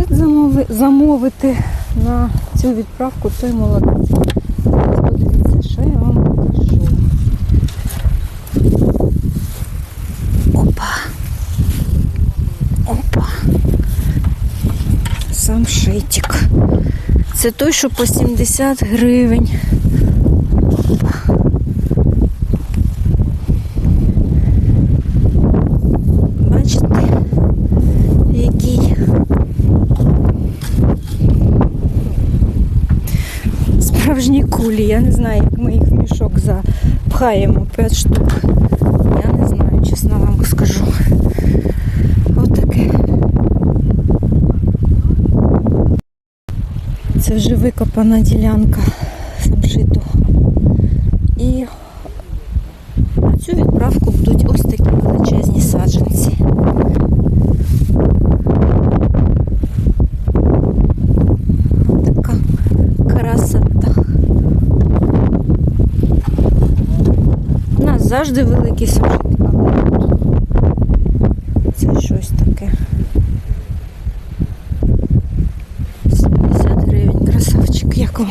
замови- замовити на цю відправку, той молодець. Подивіться, що я вам покажу. Опа. Опа. Самшитик. Це той, що по 70 гривень. Опа. Справжні кулі. Я не знаю, як ми їх в мішок запхаємо 5 штук. Я не знаю, чесно вам скажу. Отаке. Це вже викопана ділянка самшиту. І цю відправку завжди великий сюжет, але це щось таке. 70 гривень, красавчик якому.